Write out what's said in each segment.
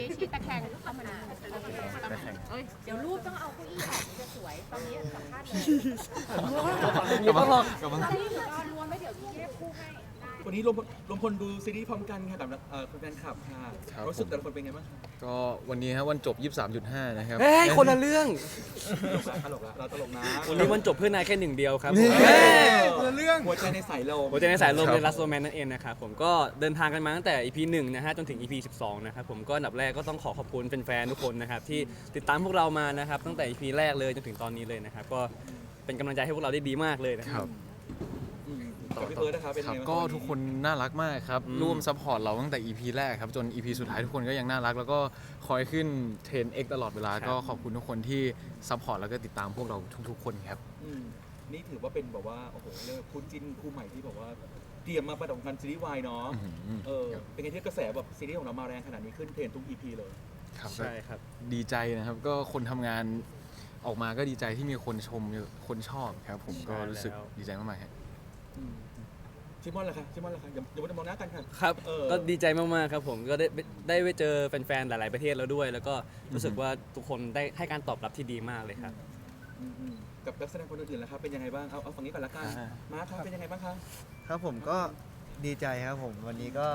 ชี้ชี้ตะแคงเข้ามาหน่อยตะแคงเอ้ยเดี๋ยวรูปต้องเอาเก้าอี้ออกถึงจะสวยตอนนี้สัมภาษณ์เลยกำลังกำลังตอนนี้อยู่ตอนรวมไม่เดี๋ยวเทียบคู่ให้ได้ วันนี้รวมรวมพลดูซีรีส์พร้อมกันค่ะกับเอ่อแฟนคลับค่ะรู้สึกแต่ละคนเป็นไงบ้างคะก็วันนี้ครับวันจบ 23.5 นะครับ เฮ้ยคนละเรื่อง ตลกละตลกละเราตลกนะวันนี้มันจบเพื่อนายแค่หนึ่งเดียวครับนี่ผมเฮ้ย คนละเรื่อง หัวใจในสายลมหัวใจในสายลมครับ ในลัสโ o แมนนั่นเองนะครับผมก็เดินทางกันมาตั้งแต่ EP 1นะฮะจนถึง EP 12 นะครับผมก็อันดับแรกก็ต้องขอขอบคุณแฟนๆทุกคนนะครับที่ติดตามพวกเรามานะครับตั้งแต่ EP แรกเลยจนถึงตอนนี้เลยนะครับก็เป็นกำลังใจให้พวกเราได้ดีมากเลยนะคครับรับอืม กับพี่เฟิร์สนะครับเป็นครัไงบบ้างก็ทุกคนน่ารักมากครับอืม ร่วมซัพพอร์ตเราตั้งแต่ EP แรกครับจน EP สุดท้ายทุกคนก็ยังน่ารัก แล้วก็คอยขึ้นเทรน X ตลอดเวลา ก็ขอบคุณทุกคนที่ซัพพอร์ตแล้วก็ติดตามพวกเราทุกๆ คนครับ อืมนี่ถือว่าเป็นแบบว่าโอ้โหเรียกว่าคู่จิ้นคู่ใหม่ที่แบบว่าเตรียมมาประดับกันซีรีส์วายเนาะอื้อหือ เออเป็นไงที่กระแสแบบซีรีส์ของเรามาแรงขนาดนี้ขึ้นเทรนด์ทุก EP เลย ครับใช่ครับ ดีใจนะครับ ก็คนทำงานออกมาก็ดีใจที่มีคนชมคนชอบครับ ผมก็รู้สึกใช่แล้ว ดีใจมากๆครับ อืม ชิมอนล่ะคะชิมอนล่ะคะอย่าอย่ามาจะมองหน้ากันค่ะ ครับ เออ ก็ดีใจมากๆครับผม ก็ได้ได้ไปเจอแฟนๆ หลาย ๆ ประเทศแล้วด้วย แล้วก็รู้สึกว่าทุกคนได้ให้การตอบรับที่ดีมากเลยครับ อืมอืมกับนักแสดงคนอื่นๆล่ะครับเป็นยังไงบ้าง เอาเอาฝั่งนี้ก่อนละกัน อ่า มาร์คครับเป็นยังไงบ้างคะครับผมก็ดีใจครับผมวันนี้ก็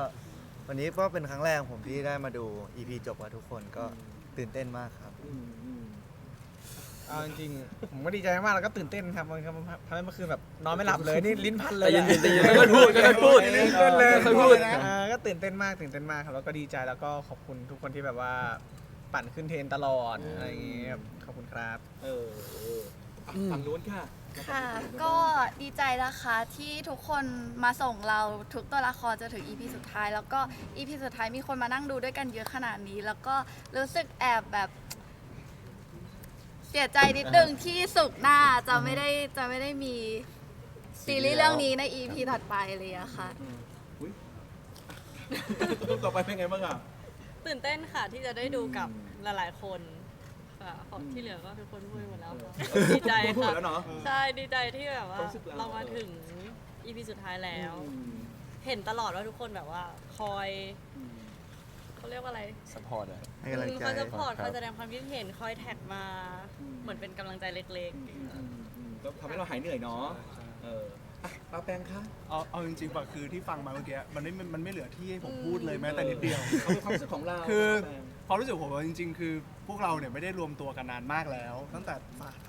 วันนี้ก็เป็นครั้งแรกของผมที่ได้มาดู EP จบกับทุกคนก็ตื่นเต้นมากครับ อืมอืม เอาจริงๆผมก็ดีใจมากแล้วก็ตื่นเต้นครับมันทำให้เมื่อคืนแบบนอนไม่หลับเลยนี่ลิ้นพันเลยใจเย็นๆใจเย็นๆค่อยๆพูดค่อยๆพูดเต้นเลยค่อยๆพูดอ่าก็ตื่นเต้นมากตื่นเต้นมากครับแล้วก็ดีใจแล้วก็ขอบคุณทุกคนที่แบบว่าปั่นขึ้นเทรนตลอดอะไรอย่างเงี้ยครับขอบคุณครับ เออเอออะฝั่งนู้นค่ะค่ะ ก็ดีใจนะคะที่ทุกคนมาส่งเราทุกตัวละครจนถึง EP สุดท้าย แล้วก็ EP สุดท้ายมีคนมานั่งดูด้วยกันเยอะขนาดนี้ แล้วก็รู้สึกแอบแบบเสียใจนิดนึงที่สุกร์หน้าจะไม่ได้จะไม่ได้มีซีรีส์เรื่องนี้ใน EP ถัดไปเลยอะค่ะอุ๊ยต่อไปเป็นไงบ้างอะ ตื่นเต้นค่ะที่จะได้ดูกับหลาย ๆ คนค่ะของที่เหลือก็ทุกคนพูดหมดแล้วค่ะเออดีใจพูดค่ะแล้วเนาะใช่ดีใจที่แบบว่าความรู้สึกเรา เรามาถึงอีพีสุดท้ายแล้ว อืมเห็นตลอดว่าทุกคนแบบว่า คอยอืม เขาเรียกว่าอะไรซัพพอร์ตอะ ให้กำลังใจ คอยสปอร์ตครับคอยแสดงความคิดเห็นคอยแท็กมา เหมือนเป็นกำลังใจเล็กอืมอืมอืมอืมก็ทำให้เราหายเหนื่อยเนาะเอออะป้าแปงคะเอาเอาจริงๆป่ะคือที่ฟังมาเมื่อกี้มันไม่มันไม่เหลือที่ให้ผมพูดเลยแม้แต่นิดเดียว เอาเป็นความรู้สึกของเราคือป้าแปง ความรู้สึกผมว่าจริง ๆ คือพวกเราเนี่ยไม่ได้รวมตัวกันนานมากแล้ว ตั้งแต่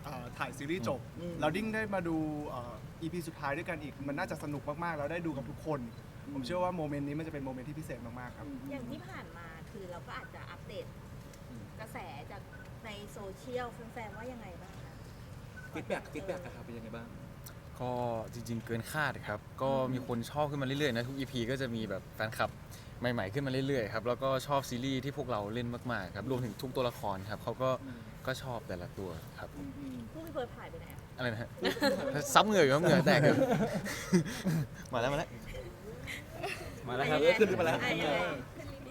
เอ่อถ่ายซีรีส์จบอืม เราดิ้งได้มาดูเอ่อ EP สุดท้ายด้วยกันอีก มันน่าจะสนุกมากๆแล้วได้ดูกับทุกคน ผมเชื่อว่าโมเมนต์นี้มันจะเป็นโมเมนต์ที่พิเศษมากๆครับอย่างที่ผ่านมาคือเราก็อาจจะอัปเดตกระแสจากในโซเชียลแฟนๆว่ายังไงบ้างคะฟีดแบ็กฟีดแบ็กอะครับเป็นยังไงบ้าง ก็จริง ๆ เกินคาดครับ ก็มีคนชอบขึ้นมาเรื่อยๆนะทุก EP ก็จะมีแบบแฟนคลับใหม่ ๆ ขึ้นมาเรื่อยๆครับแล้วก็ชอบซีรีส์ที่พวกเราเล่นมากๆครับรวมถึงทุกตัวละครครับเขาก็อืมก็ชอบแต่ละตัวครับอืมอืมผู้พี่เฟิร์สผ่านไปไหนอะอะไรนะฮะซับเหงื่ออยู่ครับเหงื่อแตกครับมาแล้วมาแล้ว มาแล้วครับเออขึ้นมาแล้ว อะยังไง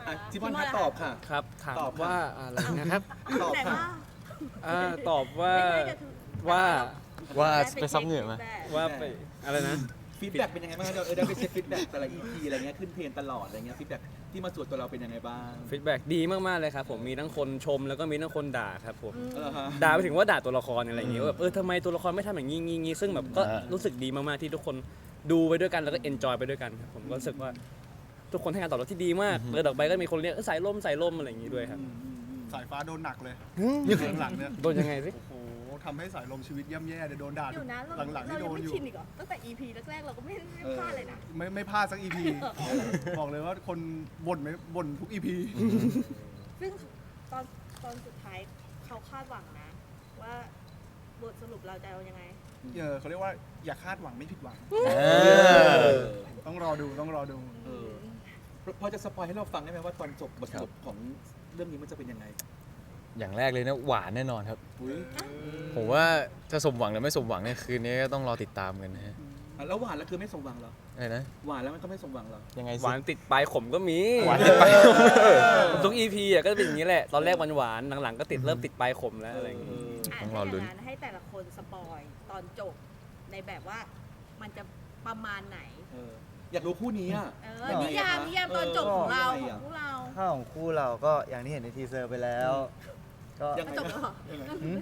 อะจิมอนคะตอบค่ะ ครับถามตอบค่ะว่าอะไรนะครับตอบแต่ค่ะ ว่าอ่าตอบว่า ไม่ได้จะคือว่า ว่าไปซับเหงื่อมา ว่าไปอะไรนะ ฟีดแบ็กเป็นยังไงบ้างเดี๋ยวเออได้ไปเช็คฟีดแบ็กแต่ละ EP อะไรเงี้ยขึ้นเทรนด์ตลอดอะไรเงี้ยฟีดแบ็กที่มาสวดตัวเราเป็นยังไงบ้างฟีดแบ็กดีมากๆเลยครับผมมีทั้งคนชมแล้วก็มีทั้งคนด่าครับผม เออฮะ ด่าไปถึงว่าด่าตัวละครอะไรอย่างเงี้ยว่าแบบเออทำไมตัวละครไม่ทำอย่างงี้งี้งี้ซึ่งแบบก็อ่ารู้สึกดีมากๆที่ทุกคนดูไปด้วยกันแล้วก็เอนจอยไปด้วยกันครับผมก็รู้สึกว่า ทุกคนให้การตอบรับที่ดีมากเลยดอกใบก็มีคนเรียกเออสายลมสายลมอะไรอย่างงี้ด้วยครับอืมอืมอืมสายฟ้าโดนหนักเลยหลังๆเนี่ย โดนยังไงสิ โอ้โหทำให้สายลมชีวิตย่ำแย่เลยโดนด่าอยู่นะเราหลังๆเราที่โดยังนไม่อยู่ ชินอีกเหรอตั้งแต่ EP แรกๆ เราก็ไม่ไม่พลาดเลยนะ ไม่ไม่พลาดสักอีพี บอกเลยว่าคนบ่นไม่บ่นทุกอีพี ซึ่งตอนตอนสุดท้ายเขาคาดหวังนะ ว่าบทสรุปเราจะเอายังไง เออเขาเรียกว่าอย่าคาดหวังไม่ผิดหวัง เออ ต้องรอดูต้องรอดู เออ พอพอจะสปอยให้เราฟังได้ไหมว่าตอนจบบทครับจบของเรื่องนี้มันจะเป็นยังไงอย่างแรกเลยนะหวานแน่นอนครับ อุ้ยผมว่าจะสมหวังหรือไม่สมหวังเนี่ยคืนนี้ก็ต้องรอติดตามกันนะฮะอะแล้วหวานแล้วคือไม่สมหวังเหรออะไรนะหวานแล้วมันก็ไม่สมหวังเหรอ ยังไงหสิวานติดปลายขมก็มีหวานติดปลายทุก EP อะก็จะเป็นอย่างนี้แหละ ตอนแรกหวานๆหลังๆก็ติดเริ่มติดปลายขมแล้วอะไรอย่างงี้อะต้องรถ้าออลุ้นย่างนั้นให้แต่ละคนสปอยตอนจบในแบบว่ามันจะประมาณไหน เออ อยากรู้คู่นี้อะเออนิยามนิยามตอนจบของเรายังไงขอะองพวกเราค่าของคู่เราก็อย่างที่เห็นในทีเซอร์ไปแล้ว ก็ยังไงจบนะแล้วเหรอหืม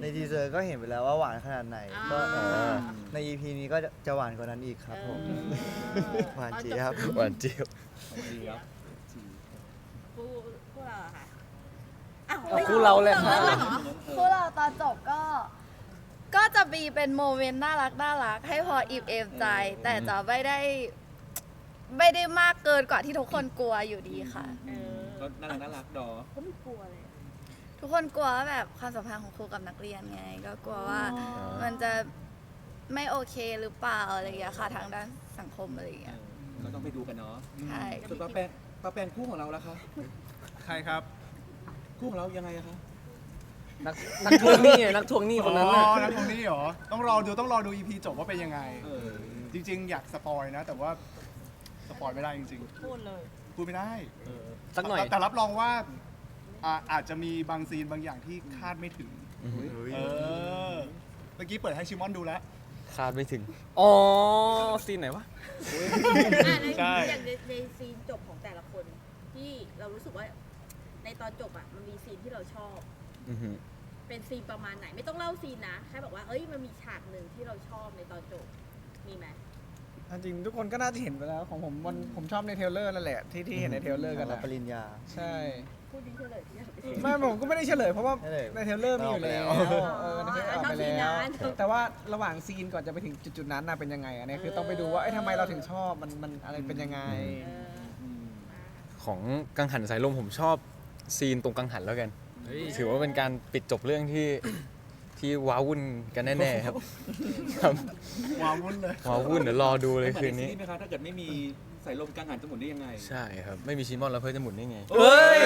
ในทีเซอร์ก็เห็นไปแล้วว่าหวานขนาดไหนก็อ่าใน EP นี้ก็จะจะหวานกว่านั้นอีกครับผมหวานเจี๊ยบหวานเจี๊ยบดีครับคู่คู่เราอะค่ะอ้าวเอาคู่เราเลยครับเริ่มเหรอพวกเราตอนจบก็ ก็จะมีเป็นโมเมนต์น่ารักน่ารักให้พออิ่มเอมใจ แต่จะไม่ได้ ไม่ได้มากเกินกว่าที่ทุกคนกลัวอยู่ดีค่ะ เออก็น่ารักน่ารักดอเขาไม่กลัวเลยอะทุกคนกลัวว่าแบบความสัมพันธ์ของครูกับนักเรียนไง ก็กลัวว่าอ๋อมันจะไม่โอเคหรือเปล่าอะไรอย่างเงี้ยค่ะทางด้านสังคมอะไรอย่างเงี้ย ก็ต้องไปดูกันเนาะใช่ ส่วนป้าแปงป้าแปงคู่ของเราล่ะคะใครครับคู่ของเรายังไงอะคะ นักนักทวงหนี้อะนักทวงหนี้คนนั้นอ๋น่ะอนักตรงนี้เหรอ ต้องรอดูต้องรอดู EP จบว่าเป็นยังไง เออ จริง ๆ อยากสปอยนะ แต่ว่า สปอยไม่ได้จริงพูดเลย ๆ พูดไม่ได้เออสักหน่อย แต่แต่รับรองว่าอ่าอาจจะมีบางซีนบางอย่างที่คาดไม่ถึง เออ เมื่อกี้เปิดให้ชิมอนดูแล้ว คาดไม่ถึง อ๋อ ซีนไหนวะ อะในใช่ อย่างในในซีนจบของแต่ละคน ที่เรารู้สึกว่าในตอนจบอะมันมีซีนที่เราชอบ อือหือเป็นซีนประมาณไหน ไม่ต้องเล่าซีนนะแค่บอกว่าเอ้ยมันมีฉากหนึ่งที่เราชอบในตอนจบมีไหม จริงๆทุกคนก็น่าจะเห็นไปแล้ว ของผมมันผมชอบในเทรลเลอร์นั่นแหละที่ที่เห็นในเทรลเลอร์กันรับนะปริญญา ใช่ พูดดีเฉลยที่อยากไปไม่ผมก็ไม่ได้เฉลยเพราะว่าเฉลยในเทรลเลอร์มีอยู่แล้วออกไปแล้ว เออในเทรลเลอร์ออกไปแล้วแต่ว่าระหว่างซีนก่อนจะไปถึงจุดๆนั้นน่ะเป็นยังไงอันนี้คือต้องไปดูว่าเอ้ยทำไมเราถึงชอบมันมันอะไรเป็นยังไง เอออืมของกังหันสายลมผมชอบซีนตรงกังหันแล้วกันเฮ้ยถือว่าเป็นการปิดจบเรื่องที่ ที่ว้าวุ่นกันแน่ๆครับครับว้าวุ่นเลยว้าวุ่นเดี๋ยวรอดูเลยคืนนี้เหมือใซีรีส์ไหมคะถ้าเกิดไม่มีสายลมกลางหันจะหมุนได้ยังไงใช่ครับ ไม่มีชิมอนแล้วเพื่อจะหมุนได้ไงเฮ้ย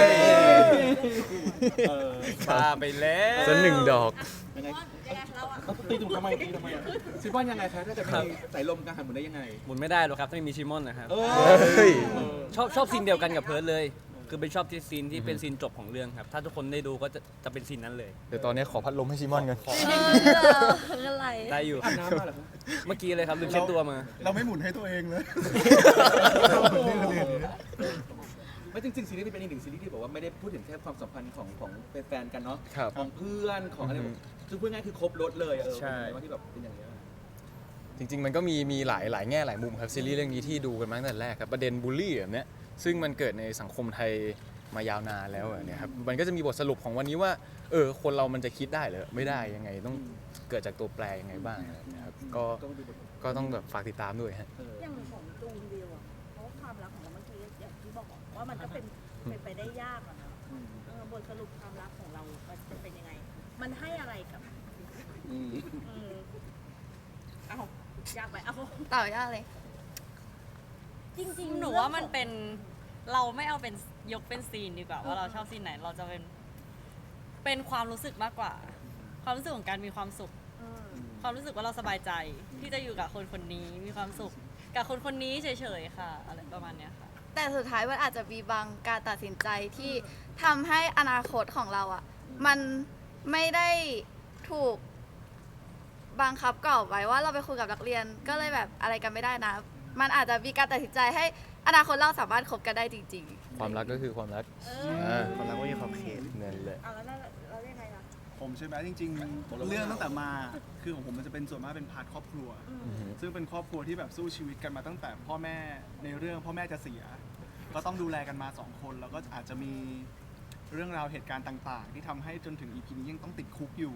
เออบ้าไปแล้วสักหนึ่งดอก ยังไงยังไงเราอะเขาตีถูกทำไมตีทำไมอะซิว่ายังไงคะถ้าเกิดไม่มีสายลมกลางหันหมุนได้ยังไงหมุนไม่ได้หรอกครับถ้าไม่มีชิมอนนะครับ เออเฮ้ย เออชอบชอบซีนเดียวกันกับเพิร์ดเลย คือเป็นชอบที่ซีนที่เป็นซีนจบของเรื่องครับ ถ้าทุกคนได้ดูก็จะจะเป็นซีนนั้นเลย เดี๋ยวตอนนี้ขอพัดลมให้ชิมอนกัน เอออะไร ได้อยู่ อาบน้ำมาเหรอคะเมื่อกี้เลยครับลืมเช็ดตัวมา เราไม่หมุนให้ตัวเองเลย ไม่จริงๆซีรีส์นี้เป็นอีกหนึ่งซีรีส์ที่บอกว่าไม่ได้พูดถึงแค่ความสัมพันธ์ของของแฟนๆกันเนาะครับ ของเพื่อนของอะไรอือฮึคือพูดง่ายๆคือครบรถเลยเออใช่ เป็นไงว่าที่แบบเป็นอย่างเงี้ย จริงๆ มันก็มีมีหลายหลายแง่หลายมุมครับซีรีส์เรื่องนี้ที่ดูกันมาตั้งแต่แรกครับประเด็นบูลลี่แบบเนี้ย ซึ่งมันเกิดในสังคมไทยมายาวนานแล้วอะเนี่ยครับมันก็จะมีบทสรุปของวันนี้ว่า เออ คนเรามันจะคิดได้เหรือไม่ได้ยังไงต้องเกิดจากตัวแปรยังไงบ้างอะไรแบบเนะครับก็ต้องดูบทก็ต้องแบบฝากติดตามด้วยฮะเอออย่างของจูนวิวอะเพราะว่าความรักของเราเมื่อกี้อย่างที่บอกว่ามันก็เป็นเป็นไปได้ยากอะนะอืมเออบทสรุปความรักของเรามันจะเป็นยังไง มันให้อะไรกับอืมเออเอายากไปเอา ต่อยากเลย จริงๆหนูว่ามันเป็นเราไม่เอาเป็นยกเป็นซีนดีกว่าว่าเราชอบซีนไหนเราจะเป็นเป็นความรู้สึกมากกว่า ความรู้สึกของการมีความสุข เออความรู้สึกว่าเราสบายใจที่จะอยู่กับคนคนนี้มีความสุข กับคนคนนี้เฉยๆค่ะ อะไรประมาณเนี้ยค่ะ แต่สุดท้ายมันอาจจะมีบางการตัดสินใจที่ทำให้อนาคตของเราอะ มันไม่ได้ถูกบังคับกรอบไว้ว่าเราไปคุยกับนักเรียนก็เลยแบบอะไรกันไม่ได้นะ มันอาจจะมีการตัดสินใจให้อนาคตเราสามารถคบกันได้จริงๆความรักก็คือความรักเออ่าความรักก็มีขอบเขต นั่นแหละ เอาแล้วเราเรียกไงล่ะ ผมใช่ไหมจริง ๆ เรื่องตั้งแต่มาคือของผมมันจะเป็นส่วนมากเป็นพาร์ทครอบครัวอือฮึซึ่งเป็นครอบครัวที่แบบสู้ชีวิตกันมาตั้งแต่พ่อแม่ในเรื่องพ่อแม่จะเสีย ก็ต้องดูแลกันมาสองคน แล้วก็อาจจะมี เรื่องราวเหตุการณ์ต่างๆ ที่ทำให้จนถึง EP นี้ยังต้องติดคุกอยู่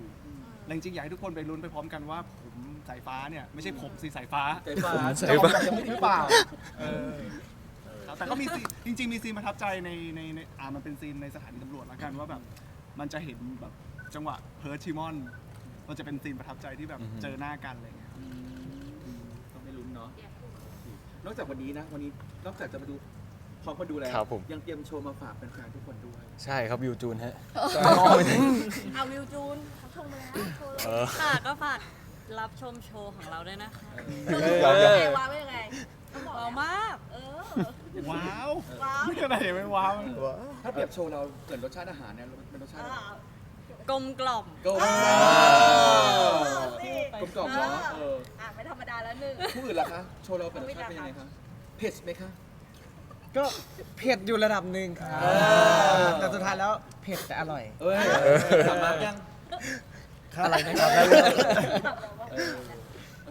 และจริงๆอยากให้ทุกคนไปลุ้นไปพร้อมกันว่าผมสายฟ้าเนี่ยไม่ใช่ผมสีสายฟ้าสายฟ้าสายฟ้า จะออกมาจากหรือเปล่า เออครับแต่ก็มีซีนจริง ๆ มีซีนประทับใจในในในอ่ามันเป็นซีนในสถานีตำรวจแล้วกันว่าแบบมันจะเห็นแบบจังหวะเพิร์ชชิมอนมันจะเป็นซีนประทับใจที่แบบอือฮึ เจอหน้ากันอะไรเงี้ยอืมต้องไม่ลุ้นเนาะ นอกจากวันนี้นะ วันนี้นอกจากจะมาดู พร้อมมาดูแล้วครับผม ยังเตรียมโชว์มาฝากแฟนๆทุกคนด้วย ใช่ครับวิวจูนฮะเอาวิวจูนเขาชมมาแล้วโชว์เลยเออค่ะก็ฝากรับชมโชว์ของเราด้วยนะคะโชว์เลยยังไงวางไว้ยังไงต้องบอกว้าวแล้วมาก เออว้าวว้าวไม่ขนาดไหนไม่ว้าวถ้าเปรียบโชว์เราเหมือนรสชาติอาหารเนี่ยเป็นรสชาติอะไรกลมกล่อม กลมเอกลมกล่อมเนาะเอออะไม่ธรรมดาแล้วหนึ่งผู้อื่นล่ะคะ โชว์เราเป็นรสชาติเป็นยังไงคะเผ็ดไหมคะ ก็เผ็ดอยู่ระดับหนึ่งครับแต่สุดท้ายแล้วเผ็ดแต่อร่อย เอ้ยกลับมายังอะไรนะครับ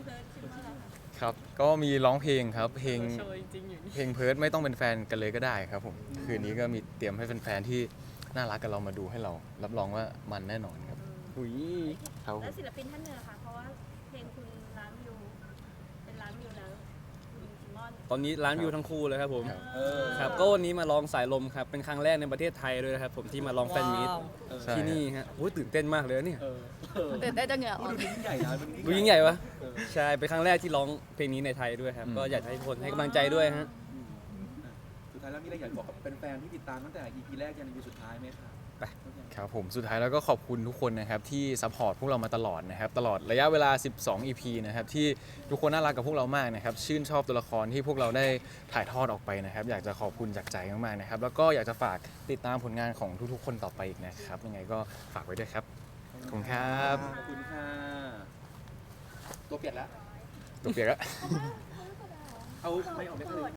ได้ครับ ก็มีร้องเพลงครับ เพลงโชว์จริงๆอยู่นี่เพลงเพิร์ดไม่ต้องเป็นแฟนกันเลยก็ได้ครับผม คืนนี้ก็มีเตรียมให้แฟนๆที่น่ารักกับเรามาดูให้เรา รับรองว่ามันแน่นอนครับหุยครับผและมศิลปินท่านหนึ่งอะค่ะ เพราะว่าเพลงคุณล้านวิว เป็นล้านวิวแล้วคุณซิมอน ตอนนี้ร้านวิวทั้งคู่เลยครับผมเออครับก็วันนี้มาลองสายลมครับเป็นครั้งแรกในประเทศไทยด้วยนะครับผมที่มาลองแฟนมีตว้าวใช่ที่นี่ฮะโอ้ยตื่นเต้นมากเลยเนี่ยเออเออตื่นเต้นจะเหงื่อออกดูยิ่งใหญ่นะมันดูยิ่งใหญ่ปะใช่เป็นครั้งแรกที่ร้องเพลงนี้ในไทยด้วยครับ อืม ก็อยากให้ทุกคนให้กำลังใจด้วยฮะอืมอะสุดท้ายแล้วมีอะไรอยากบอกกับแฟนๆที่ติดตามตั้งแต่ EP แรกยัน EP สุดท้ายไหมครับ ไปครับผมสุดท้ายแล้วก็ขอบคุณทุกคนนะครับที่ซัพพอร์ตพวกเรามาตลอดนะครับตลอดระยะเวลา 12 EP นะครับที่ทุกคนน่ารักกับพวกเรามากนะครับชื่นชอบตัวละครที่พวกเราได้ถ่ายทอดออกไปนะครับ อยากจะขอบคุณจากใจมากๆนะครับแล้วก็อยากจะฝากติดตามผลงานของทุกๆ คนต่อไปอีกนะครับยังไงก็ฝากไว้ด้วยครับขอบคุณครับขอบคุณค่ะตัวเปียกแล้วตัวเปียกอะเอาไม่ออกไม่เลย